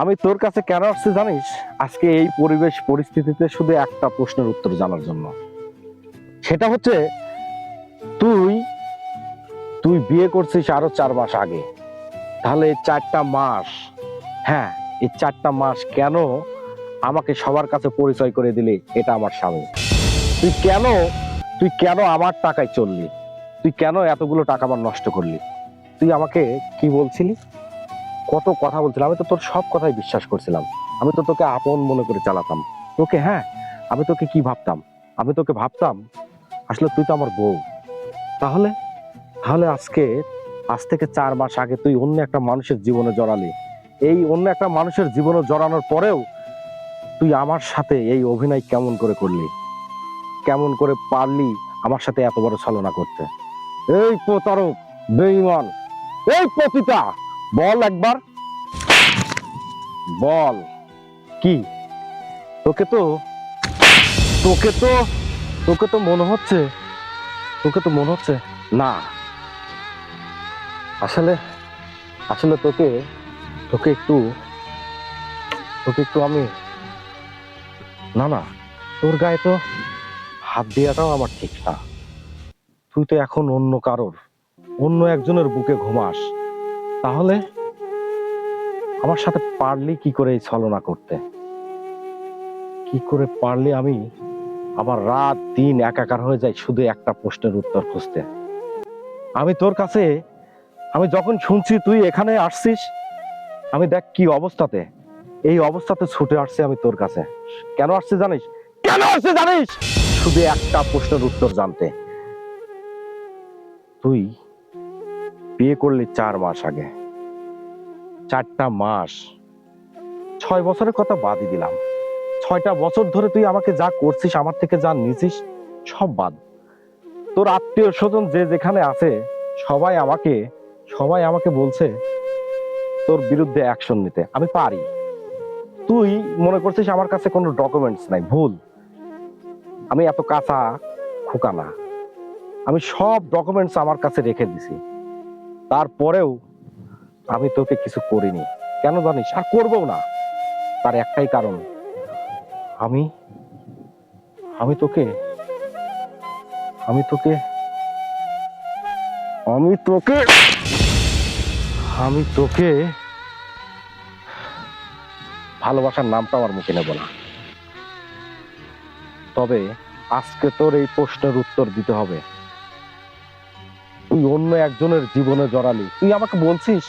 আমি তোর কাছে কেন আসছি জানিস? আজকে এই পরিবেশ পরিস্থিতিতে শুধু একটা প্রশ্নের উত্তর জানার জন্য। সেটা হচ্ছে, তুই তুই বিয়ে করছিস আরও চার মাস আগে। তাহলে চারটা মাস হ্যাঁ এই চারটা মাস কেন আমাকে সবার কাছে পরিচয় করে দিলি? এটা আমার স্বামী। তুই কেন তুই কেন আমার টাকায় চললি? তুই কেন এতগুলো টাকা আমার নষ্ট করলি? তুই আমাকে কি বলছিলি? কত কথা বলছিলাম, আমি তো তোর সব কথাই বিশ্বাস করছিলাম। আমি তো তোকে আপন মনে করে চালাতাম। তোকে হ্যাঁ আমি তোকে কি ভাবতাম? আমি তোকে ভাবতাম, আসলে তুই তো আমার বউ। তাহলে? তাহলে আজকে, আজ থেকে চার মাস আগে তুই অন্য একটা মানুষের জীবনে জড়ালি। এই অন্য একটা মানুষের জীবনে জড়ানোর পরেও তুই আমার সাথে এই অভিনয় কেমন করে করলি? কেমন করে পারলি আমার সাথে এত বড় ছলনা করতে? এই প্রতারক, বেঈমান! এই পতিতা! বল একবার। বল। কি? তোকে তো তোকে তো তোকে তো মনে হচ্ছে, তোকে তো মনে হচ্ছে। না। আসলে আসলে তোকে তোকে একটু তোকে একটু আমি, না না, তোর গায়ে তো হাত দেওয়াটাও আমার ঠিক না। তুই তো এখন অন্য কারোর, অন্য একজনের বুকে ঘুমাস। তাহলে আমার সাথে পারলি কি করে এই ছলনা করতে? কি করে পারলি আমি আমার রাত দিন একাকার হয়ে যাই শুধু একটা প্রশ্নের উত্তর খুঁজতে? আমি তোর কাছে, আমি যখন শুনছি তুই এখানে আসছিস, আমি দেখ কি অবস্থাতে। এই অবস্থাতে ছুটে আসছি আমি তোর কাছে। কেন আসছে জানিস? কেন আসছে জানিস? শুধু একটা প্রশ্নের উত্তর জানতে। তুই বিয়ে করলে চার মাস আগে। চারটা মাস। ছয় বছরের কথা বাদই দিলাম। ছয়টা বছর ধরে তুই আমাকে যা করছিস, আমার থেকে যা নিছিস, সব বাদ। তোর আত্মীয় স্বজন যে যেখানে আছে, সবাই আমাকে সবাই আমাকে বলছে, তোর বিরুদ্ধে অ্যাকশন নিতে। আমি পারি। তুই মনে করছিস আমার কাছে কোনো ডকুমেন্টস নাই, ভুল। আমি এত কাঁচা খোকা না। আমি সব ডকুমেন্টস আমার কাছে রেখে দিছি। তারপরেও আমি তোকে কিছু করিনি। কেন জানিস? আর করব না। তার একটাই কারণ। আমি আমি তোকে আমি তোকে আমি তোকে আমি তোকে ভালোবাসার নামটা আমার মুখে নেব না। তবে আজকে তোর এই প্রশ্নের উত্তর দিতে হবে। তুই অন্য একজনের জীবনে জড়ালি। তুই আমাকে বলছিস,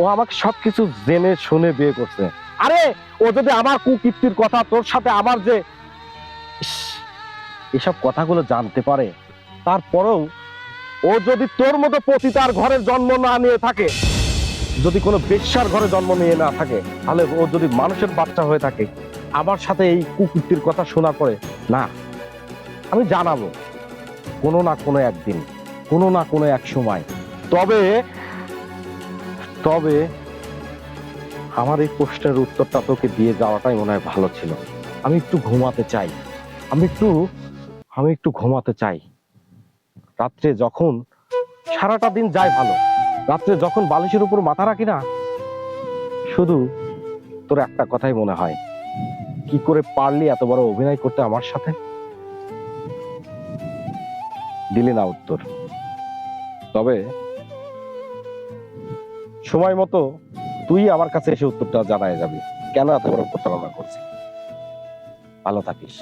ও আমাকে সবকিছু জেনে শুনে বিয়ে করছে। আরে, ও যদি আমার কুকীর্তির কথা তোর সাথে আমার যে এসব কথাগুলো জানতে পারে। তারপরেও ও যদি তোর মতো পতিতার ঘরের জন্ম না নিয়ে থাকে, যদি কোনো বেশ্যার ঘরে জন্ম নিয়ে না থাকে, তাহলে ও যদি মানুষের বাচ্চা হয়ে থাকে, আমার সাথে এই কুকীর্তির কথা শোনা পরে না, আমি জানাব কোনো না কোনো একদিন। কোনো না কোনো এক সময়। তবে তবে আমার এই প্রশ্নের উত্তরটা তোকে দিয়ে যাওয়াটাই মনে হয় ভালো ছিল। আমি একটু ঘুমাতে চাই। আমি একটু আমি একটু ঘুমাতে চাই। রাত্রে যখন, সারাটা দিন যায় ভালো। রাত্রে যখন বালিশের উপর মাথা রাখি না, শুধু তোর একটা কথাই মনে হয়। কি করে পারলি এত বড় অভিনয় করতে আমার সাথে? দিলি না উত্তর। তবে সময় মতো তুই আমার কাছে এসে উত্তরটা জানায় যাবি। কেন এত বড় প্রতারণা করছি ভালো থাকিস।